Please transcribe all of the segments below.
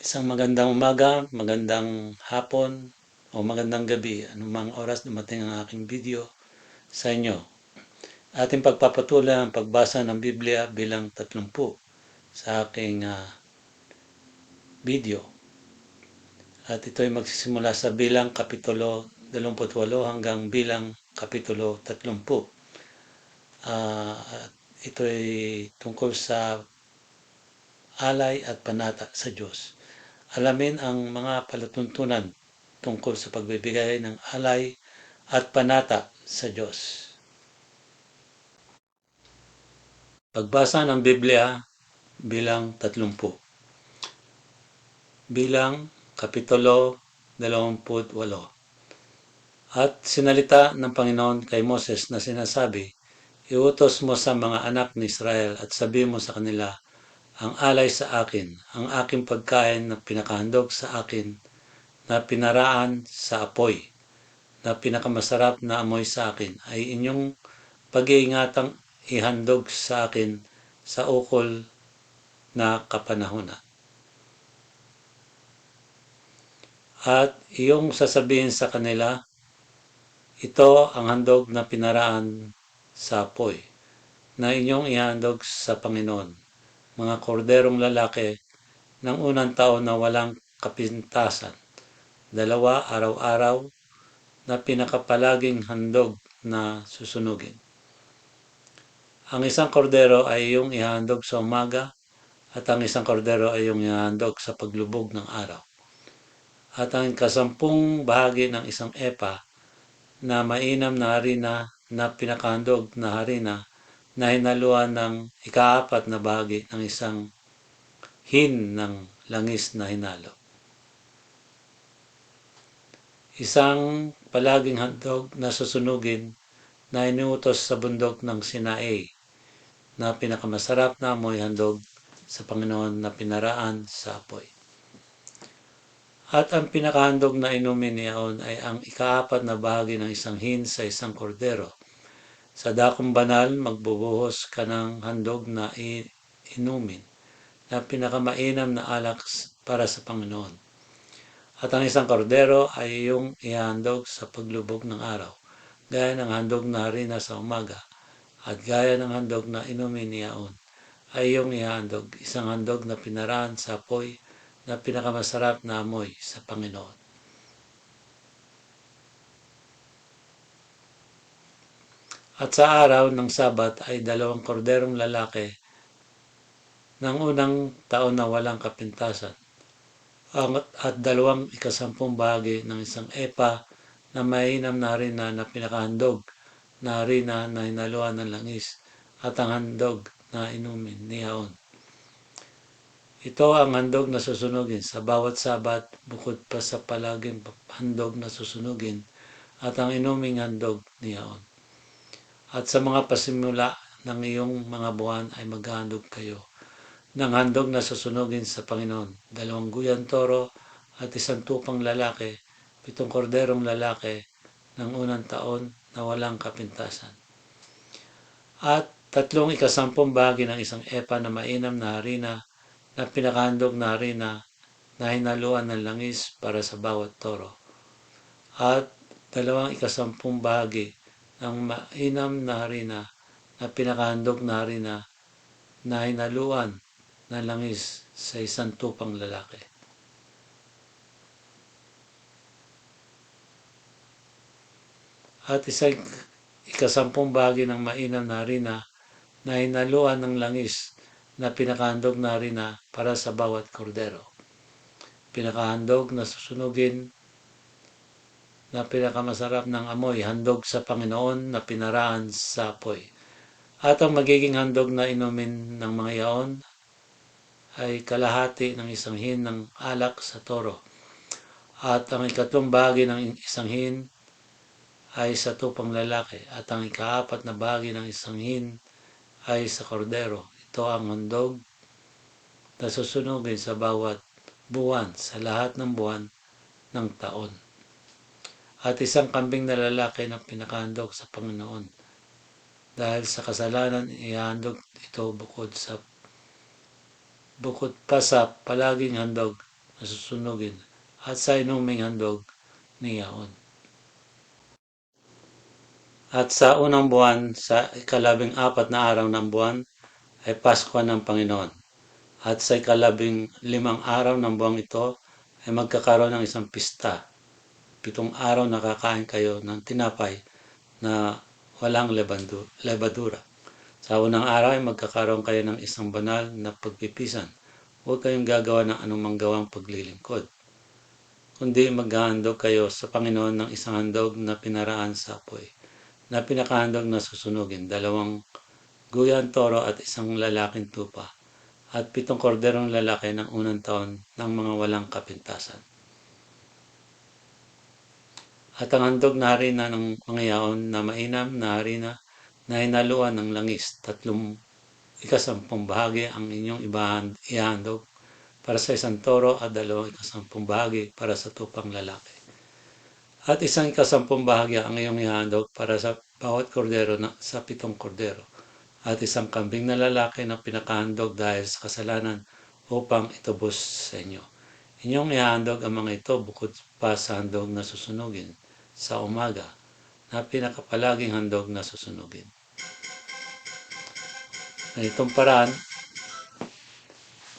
Isang magandang umaga, magandang hapon, o magandang gabi, anumang oras dumating ang aking video sa inyo. Ating pagpapatuloy ang pagbasa ng Biblia bilang 30 sa aking ah, video. At ito ay magsisimula sa bilang kapitulo 28 hanggang bilang kapitulo 30. Ah, at ito ay tungkol sa alay at panata sa Diyos. Alamin ang mga palatuntunan tungkol sa pagbibigay ng alay at panata sa Diyos. Pagbasa ng Biblia bilang 30. Bilang Kapitulo 28. At sinalita ng Panginoon kay Moses na sinasabi, Iutos mo sa mga anak ni Israel at sabi mo sa kanila, ang alay sa akin, ang aking pagkain na pinakahandog sa akin, na pinaraan sa apoy, na pinakamasarap na amoy sa akin, ay inyong pag-iingatang ihandog sa akin sa ukol na kapanahunan. At iyong sasabihin sa kanila, ito ang handog na pinaraan sa apoy, na inyong ihandog sa Panginoon mga korderong lalaki ng unang taon na walang kapintasan. Dalawa araw-araw na pinakapalaging handog na susunugin. Ang isang kordero ay iyong ihandog sa umaga at ang isang kordero ay iyong ihandog sa paglubog ng araw. At ang kasampung bahagi ng isang epa na mainam na harina na pinakahandog na harina na hinaluan ng ikaapat na bahagi ng isang hin ng langis na hinalo. Isang palaging handog na susunugin na inuutos sa bundok ng Sinae na pinakamasarap na amoy handog sa Panginoon na pinaraan sa apoy. At ang pinakahandog na inumin niyaon ay ang ikaapat na bahagi ng isang hin sa isang kordero sa dakong banal, magbubuhos ka ng handog na inumin na pinakamainam na alak para sa Panginoon. At ang isang kordero ay iyong ihandog sa paglubog ng araw, gaya ng handog na harina sa umaga, at gaya ng handog na inumin niyaon, ay iyong ihandog, isang handog na pinaraan sa apoy na pinakamasarap na amoy sa Panginoon. At sa araw ng Sabat ay dalawang korderong lalaki ng unang taon na walang kapintasan at dalawang ikasampung bahagi ng isang epa na mainam na harina na pinakahandog na harina na hinaluan ng langis at ang handog na inumin niyaon. Ito ang handog na susunugin sa bawat sabat bukod pa sa palaging handog na susunugin at ang inuming handog niyaon. At sa mga pasimula ng iyong mga buwan ay maghahandog kayo ng handog na susunugin sa Panginoon. Dalawang guyan toro at isang tupang lalaki, pitong korderong lalaki ng unang taon na walang kapintasan. At tatlong ikasampung bahagi ng isang epa na mainam na harina na pinakahandog na harina na hinaluan ng langis para sa bawat toro. At dalawang ikasampung bahagi ng mainam na harina na pinakahandog na harina na hinaluan na langis sa isang tupang lalaki. At isang ikasampung bahagi ng mainam na harina na hinaluan ng langis na pinakahandog na harina para sa bawat kordero. Pinakahandog na susunugin na pinakamasarap ng amoy, handog sa Panginoon na pinaraan sa apoy. At ang magiging handog na inumin ng mga yaon ay kalahati ng isang hin ng alak sa toro. At ang ikatlong bahagi ng isang hin ay sa tupang lalaki. At ang ikaapat na bahagi ng isang hin ay sa kordero. Ito ang handog na susunugin sa bawat buwan, sa lahat ng buwan ng taon at isang kambing na lalaki na pinakahandog sa Panginoon. Dahil sa kasalanan, ihandog ito bukod sa bukod pa sa palaging handog na susunugin at sa inuming handog ni Yaon. At sa unang buwan, sa ikalabing apat na araw ng buwan, ay Pasko ng Panginoon. At sa ikalabing limang araw ng buwang ito, ay magkakaroon ng isang pista. Pitong araw nakakain kayo ng tinapay na walang lebandu- lebadura. Sa unang araw ay magkakaroon kayo ng isang banal na pagpipisan. Huwag kayong gagawa ng anumang gawang paglilingkod. Kundi maghahandog kayo sa Panginoon ng isang handog na pinaraan sa apoy na pinakahandog na susunugin, dalawang guyan toro at isang lalaking tupa, at pitong korderong lalaki ng unang taon ng mga walang kapintasan. At ang handog na harina ng mga yaon na mainam na harina na hinaluan ng langis, tatlong ikasampung bahagi ang inyong ibahan, ihandog para sa isang toro at dalawang ikasampung bahagi para sa tupang lalaki. At isang ikasampung bahagi ang iyong ihandog para sa bawat kordero na, sa pitong kordero. At isang kambing na lalaki na pinakahandog dahil sa kasalanan upang itubos sa inyo. Inyong ihandog ang mga ito bukod pa sa handog na susunugin sa umaga na pinakapalaging handog na susunugin. Ganitong paraan,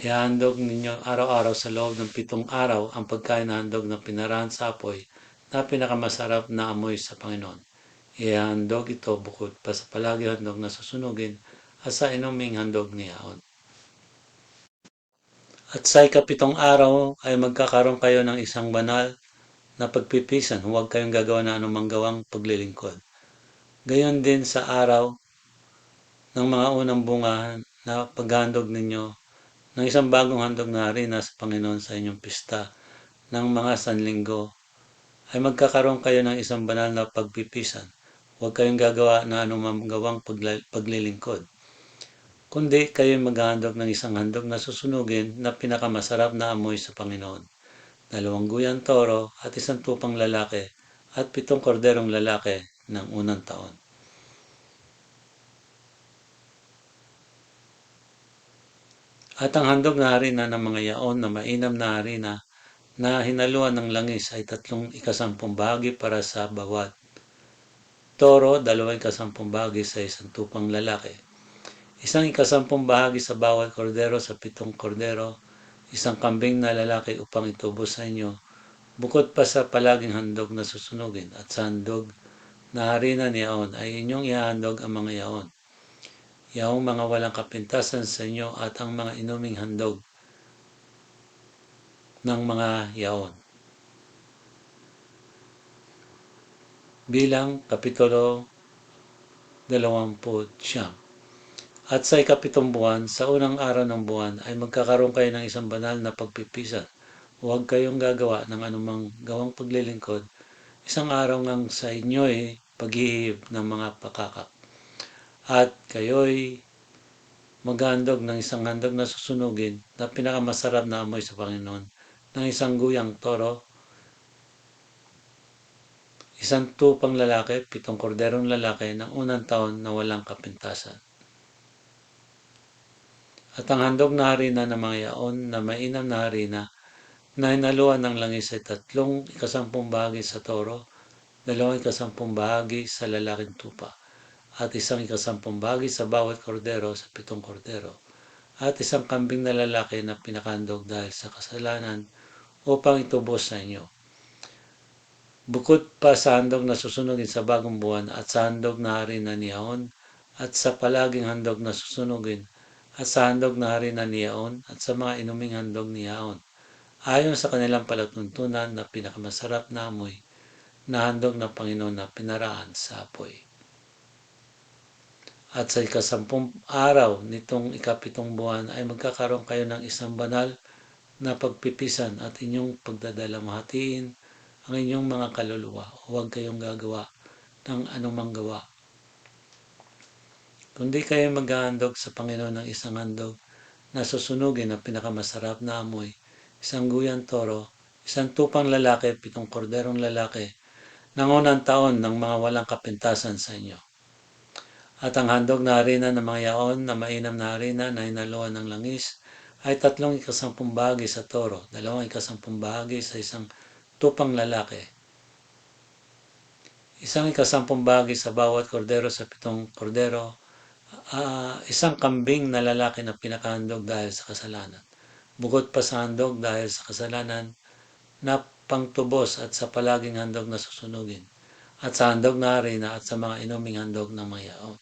ihandog ninyo araw-araw sa loob ng pitong araw ang pagkain na handog na pinarahan sa apoy na pinakamasarap na amoy sa Panginoon. Ihandog ito bukod pa sa palagi handog na susunugin at sa inuming handog ni Yaon. At sa ikapitong araw ay magkakaroon kayo ng isang banal na pagpipisan. Huwag kayong gagawa ng anumang gawang paglilingkod. Gayon din sa araw ng mga unang bunga na paghandog ninyo ng isang bagong handog na harina sa Panginoon sa inyong pista ng mga sanlinggo ay magkakaroon kayo ng isang banal na pagpipisan. Huwag kayong gagawa na anumang gawang paglilingkod. Kundi kayo maghahandog ng isang handog na susunugin na pinakamasarap na amoy sa Panginoon. Dalawang guyang toro at isang tupang lalaki at pitong korderong lalaki ng unang taon. At ang handog na harina ng mga yaon na mainam na harina na hinaluan ng langis ay tatlong ikasampung bahagi para sa bawat toro, dalawang ikasampung bahagi sa isang tupang lalaki. Isang ikasampung bahagi sa bawat kordero sa pitong kordero, isang kambing na lalaki upang itubo sa inyo, bukod pa sa palaging handog na susunugin at sa handog na harina ni Yaon ay inyong ihahandog ang mga yaon. Yaong mga walang kapintasan sa inyo at ang mga inuming handog ng mga yaon. Bilang Kapitulo 20 At sa ikapitong buwan, sa unang araw ng buwan, ay magkakaroon kayo ng isang banal na pagpipisan. Huwag kayong gagawa ng anumang gawang paglilingkod. Isang araw ngang sa inyo'y paghihib ng mga pakakak. At kayo'y maghandog ng isang handog na susunugin na pinakamasarap na amoy sa Panginoon ng isang guyang toro, isang tupang lalaki, pitong korderong lalaki ng unang taon na walang kapintasan. At ang handog na harina ng mga yaon na mainam na harina na hinaluan ng langis ay tatlong ikasampung bahagi sa toro, dalawang ikasampung bahagi sa lalaking tupa, at isang ikasampung bahagi sa bawat kordero sa pitong kordero, at isang kambing na lalaki na pinakandog dahil sa kasalanan upang itubos sa inyo. Bukod pa sa handog na susunugin sa bagong buwan at sa handog na harina ni Yaon at sa palaging handog na susunugin at sa handog na harina ni Yaon at sa mga inuming handog ni Yaon, ayon sa kanilang palatuntunan na pinakamasarap na amoy na handog ng Panginoon na pinaraan sa apoy. At sa ikasampung araw nitong ikapitong buwan ay magkakaroon kayo ng isang banal na pagpipisan at inyong pagdadalamhatiin ang inyong mga kaluluwa. Huwag kayong gagawa ng anumang gawa. Kundi kayo maghahandog sa Panginoon ng isang handog na susunugin ang pinakamasarap na amoy, isang guyang toro, isang tupang lalaki, pitong korderong lalaki, ng unang taon ng mga walang kapintasan sa inyo. At ang handog na harina ng mga yaon na mainam na harina na hinaluan ng langis ay tatlong ikasampung bahagi sa toro, dalawang ikasampung bahagi sa isang tupang lalaki, isang ikasampung bahagi sa bawat kordero sa pitong kordero, uh, isang kambing na lalaki na pinakahandog dahil sa kasalanan. Bukod pa sa handog dahil sa kasalanan na pangtubos at sa palaging handog na susunugin, at sa handog na harina at sa mga inuming handog ng mayaon.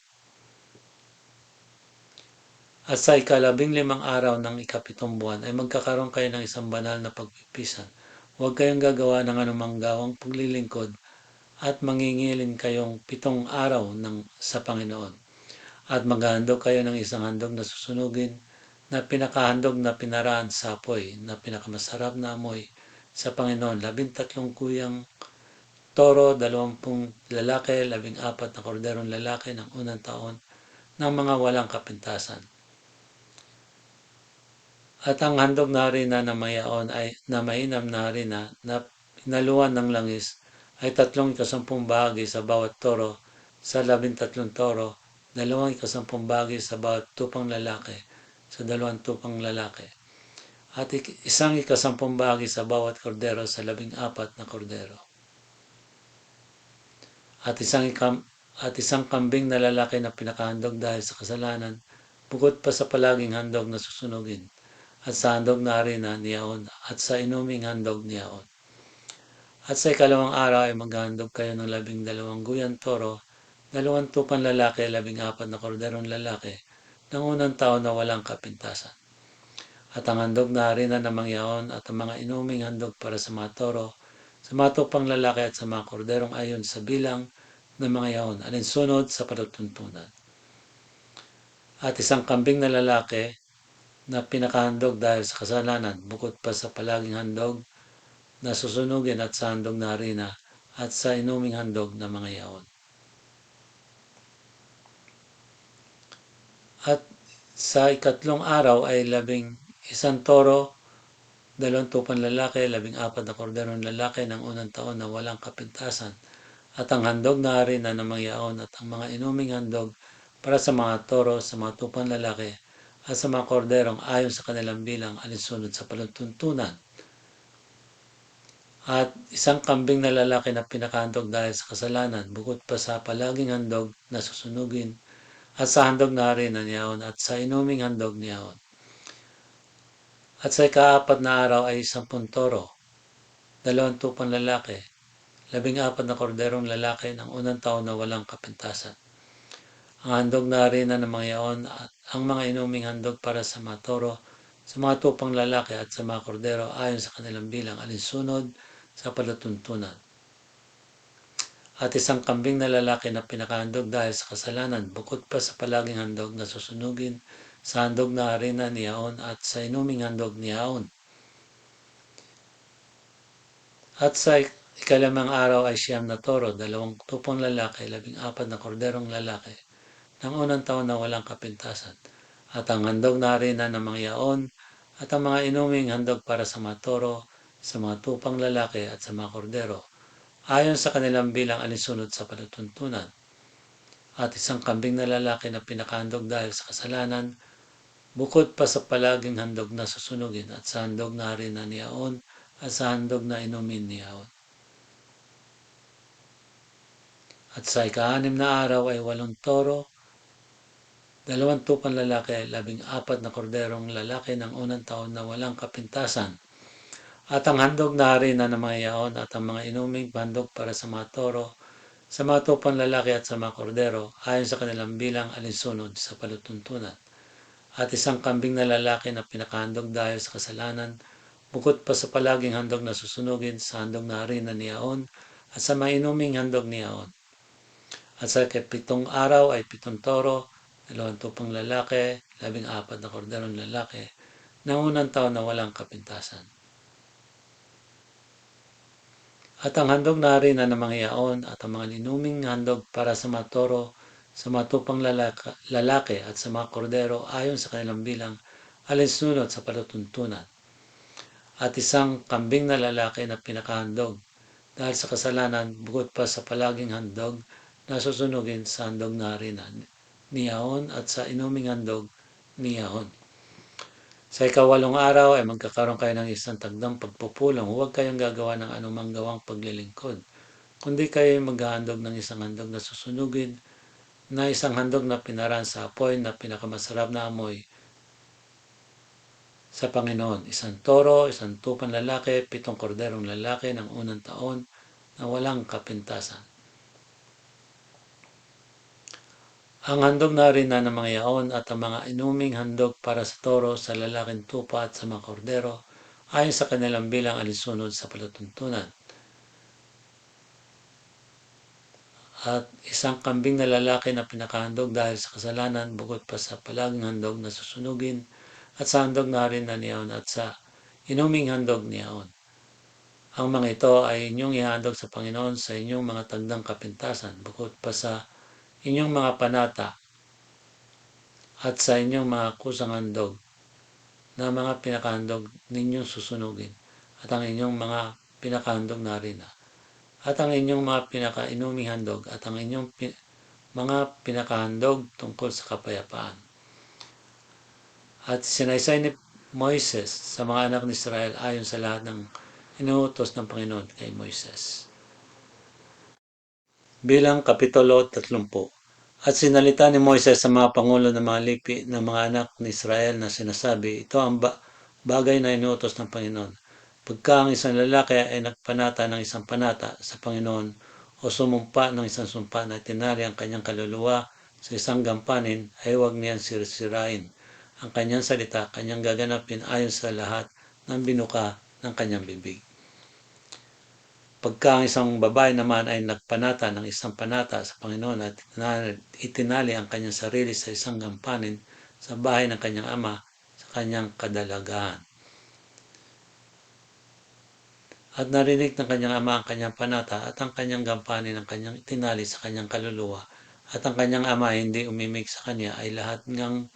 At sa ikalabing limang araw ng ikapitong buwan ay magkakaroon kayo ng isang banal na pagpipisan. Huwag kayong gagawa ng anumang gawang paglilingkod at mangingilin kayong pitong araw ng, sa Panginoon. At maghahandog kayo ng isang handog na susunugin na pinakahandog na pinaraan sa apoy na pinakamasarap na amoy sa Panginoon. Labintatlong kuyang toro, dalawampung lalaki, labing apat na korderong lalaki ng unang taon ng mga walang kapintasan. At ang handog na harina na mayaon ay na mainam na harina na pinaluan ng langis ay tatlong ikasampung bahagi sa bawat toro sa labintatlong toro, dalawang ikasampung bahagi sa bawat tupang lalaki sa dalawang tupang lalaki, at isang ikasampung bahagi sa bawat kordero sa labing apat na kordero. At isang, ikam, at isang kambing na lalaki na pinakahandog dahil sa kasalanan, bukod pa sa palaging handog na susunugin at sa handog na harina niyaon at sa inuming handog niyaon. At sa ikalawang araw ay maghahandog kayo ng labing dalawang guyan toro, dalawang tupan lalaki, labing apat na korderong lalaki, ng unang taon na walang kapintasan. At ang handog na harina na mangyaon at ang mga inuming handog para sa mga toro, sa mga tupang lalaki at sa mga korderong ayon sa bilang ng mga yaon, alinsunod sa patutuntunan. At isang kambing na lalaki na pinakahandog dahil sa kasalanan, bukod pa sa palaging handog na susunugin at sa handog na harina at sa inuming handog na mga yaon. At sa ikatlong araw ay labing isang toro, dalawang tupan lalaki, labing apat na korderon lalaki ng unang taon na walang kapintasan, at ang handog na harina ng mga yaon at ang mga inuming handog para sa mga toro, sa mga tupan lalaki, at sa mga korderong ayon sa kanilang bilang alinsunod sa palatuntunan. At isang kambing na lalaki na pinakahandog dahil sa kasalanan, bukod pa sa palaging handog na susunugin, at sa handog na rin niyaon, at sa inuming handog niyaon. At sa ikaapat na araw ay isang puntoro, dalawang tupang lalaki, labing apat na korderong lalaki ng unang taon na walang kapintasan ang handog na arena ng mga yaon at ang mga inuming handog para sa mga toro, sa mga tupang lalaki at sa mga kordero ayon sa kanilang bilang alinsunod sa palatuntunan. At isang kambing na lalaki na pinakahandog dahil sa kasalanan, bukod pa sa palaging handog na susunugin sa handog na arena ni Yaon at sa inuming handog ni Yaon. At sa ikalamang araw ay siyam na toro, dalawang tupang lalaki, labing apat na korderong lalaki, ng unang taon na walang kapintasan, at ang handog na harina ng mga yaon, at ang mga inuming handog para sa mga toro, sa mga tupang lalaki at sa mga kordero, ayon sa kanilang bilang alinsunod sa palatuntunan. At isang kambing na lalaki na pinakahandog dahil sa kasalanan, bukod pa sa palaging handog na susunugin at sa handog na harina ni Aon at sa handog na inumin ni Aon. At sa ika-anim na araw ay walong toro, dalawang tupan lalaki, labing apat na korderong lalaki ng unang taon na walang kapintasan, at ang handog na harina ng mga yaon at ang mga inuming handog para sa mga toro, sa mga tupan lalaki at sa mga kordero, ayon sa kanilang bilang alinsunod sa palutuntunan. At isang kambing na lalaki na pinakahandog dahil sa kasalanan, bukod pa sa palaging handog na susunugin sa handog na harina ni Aon at sa mga inuming handog ni Aon. At sa kapitong araw ay pitong toro, dalawang tupang lalaki, labing apat na korderong lalaki, na unang taon na walang kapintasan. At ang handog na rin na mga yaon at ang mga linuming handog para sa mga toro, sa mga tupang lalaki, lalaki at sa mga kordero ayon sa kanilang bilang alinsunod sa palatuntunan. At isang kambing na lalaki na pinakahandog dahil sa kasalanan bukod pa sa palaging handog na susunugin sa handog na harinan niyahon at sa inuming handog niyahon. Sa ikawalong araw ay magkakaroon kayo ng isang tagdang pagpupulong. Huwag kayong gagawa ng anumang gawang paglilingkod. Kundi kayo maghahandog ng isang handog na susunugin na isang handog na pinaran sa apoy na pinakamasarap na amoy sa Panginoon. Isang toro, isang tupan lalaki, pitong korderong lalaki ng unang taon na walang kapintasan. Ang handog na rin na ng mga yaon at ang mga inuming handog para sa toro, sa lalaking tupa at sa mga kordero ayon sa kanilang bilang alinsunod sa palatuntunan. At isang kambing na lalaki na pinakahandog dahil sa kasalanan bukod pa sa palaging handog na susunugin at sa handog na rin na niyaon at sa inuming handog niyaon. Ang mga ito ay inyong ihandog sa Panginoon sa inyong mga tagdang kapintasan bukod pa sa inyong mga panata at sa inyong mga kusang handog na mga pinakahandog ninyong susunugin at ang inyong mga pinakahandog na rin at ang inyong mga pinakainuming handog at ang inyong pi- mga pinakahandog tungkol sa kapayapaan. At sinaysay ni Moises sa mga anak ni Israel ayon sa lahat ng inuutos ng Panginoon kay Moises. Bilang Kapitulo 30 At sinalita ni Moises sa mga pangulo ng mga lipi ng mga anak ni Israel na sinasabi, ito ang ba- bagay na inuutos ng Panginoon. Pagka ang isang lalaki ay nagpanata ng isang panata sa Panginoon o sumumpa ng isang sumpa na tinari ang kanyang kaluluwa sa isang gampanin, ay huwag niyan sirsirain. Ang kanyang salita, kanyang gaganapin ayon sa lahat ng binuka ng kanyang bibig. Pagka ang isang babae naman ay nagpanata ng isang panata sa Panginoon at itinali ang kanyang sarili sa isang gampanin sa bahay ng kanyang ama sa kanyang kadalagahan. At narinig ng kanyang ama ang kanyang panata at ang kanyang gampanin ang kanyang itinali sa kanyang kaluluwa at ang kanyang ama hindi umimik sa kanya ay lahat ngang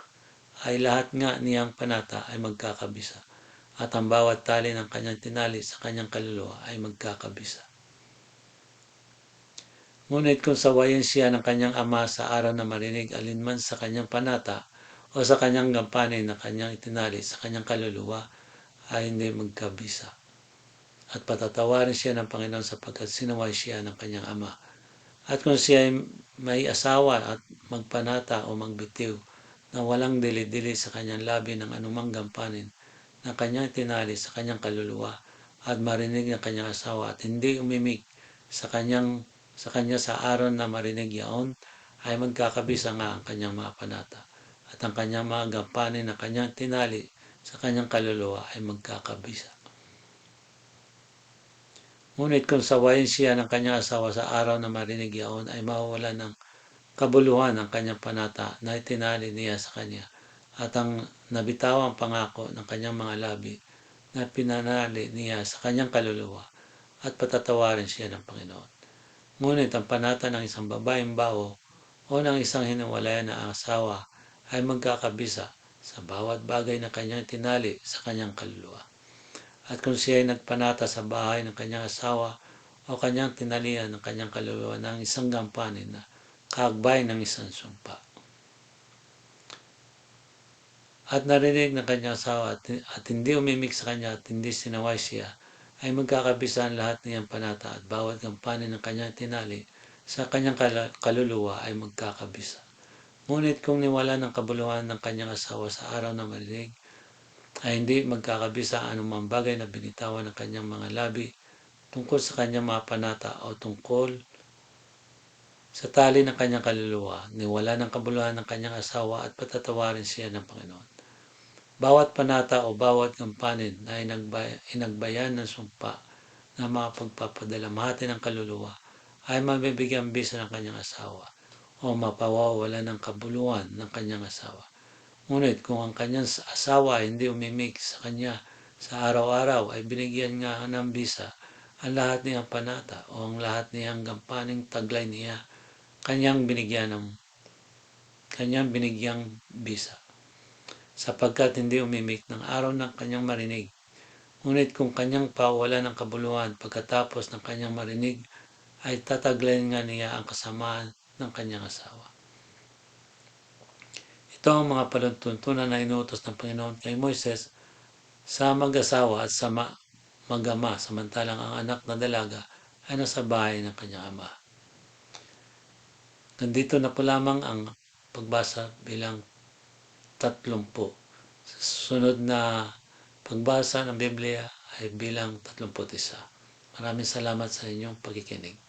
ay lahat nga niyang panata ay magkakabisa at ang bawat tali ng kanyang tinali sa kanyang kaluluwa ay magkakabisa. Ngunit kung sawayin siya ng kanyang ama sa araw na marinig alinman sa kanyang panata o sa kanyang gampanin na kanyang itinali sa kanyang kaluluwa ay hindi magkabisa. At patatawarin siya ng Panginoon sapagkat sinaway siya ng kanyang ama. At kung siya ay may asawa at magpanata o magbitiw na walang dili-dili sa kanyang labi ng anumang gampanin, na kanyang tinali sa kanyang kaluluwa at marinig ng kanyang asawa at hindi umimik sa kanyang sa kanya sa araw na marinig yaon ay magkakabisa nga ang kanyang mga panata at ang kanyang mga gampanin na kanyang tinali sa kanyang kaluluwa ay magkakabisa. Ngunit kung sawayin siya ng kanyang asawa sa araw na marinig yaon ay mawawala ng kabuluhan ang kanyang panata na itinali niya sa kanya at ang nabitawang pangako ng kanyang mga labi na pinanali niya sa kanyang kaluluwa at patatawarin siya ng Panginoon. Ngunit ang panata ng isang babaeng bawo o ng isang hiniwalayan na asawa ay magkakabisa sa bawat bagay na kanyang tinali sa kanyang kaluluwa. At kung siya ay nagpanata sa bahay ng kanyang asawa o kanyang tinalian ng kanyang kaluluwa ng isang gampanin na kaagbay ng isang sumpa at narinig ng kanyang asawa at, at hindi umimik sa kanya at hindi sinaway siya, ay magkakabisa ang lahat niyang panata at bawat gampanin ng kanyang tinali sa kanyang kaluluwa ay magkakabisa. Ngunit kung niwala ng kabuluhan ng kanyang asawa sa araw na marinig, ay hindi magkakabisa anumang bagay na binitawan ng kanyang mga labi tungkol sa kanyang mga panata o tungkol sa tali ng kanyang kaluluwa, niwala ng kabuluhan ng kanyang asawa at patatawarin siya ng Panginoon. Bawat panata o bawat gampanin na inagbay, inagbayan ng sumpa na mga pagpapadalamhati ng kaluluwa ay mabibigyan bisa ng kanyang asawa o mapawawala ng kabuluhan ng kanyang asawa. Ngunit kung ang kanyang asawa ay hindi umimik sa kanya sa araw-araw ay binigyan nga ng bisa ang lahat niyang panata o ang lahat niyang gampaning taglay niya. Kanyang binigyan ng kanyang binigyang bisa sapagkat hindi umimik ng araw ng kanyang marinig. Ngunit kung kanyang pawala ng kabuluhan pagkatapos ng kanyang marinig, ay tataglayin nga niya ang kasamaan ng kanyang asawa. Ito ang mga palutuntunan na inuutos ng Panginoon kay Moises sa mag-asawa at sa ma- mag-ama samantalang ang anak na dalaga ay nasa bahay ng kanyang ama. Nandito na po lamang ang pagbasa bilang tatlumpu. Sa sunod na pagbasa ng Biblia ay bilang tatlumput isa. Maraming salamat sa inyong pagkikinig.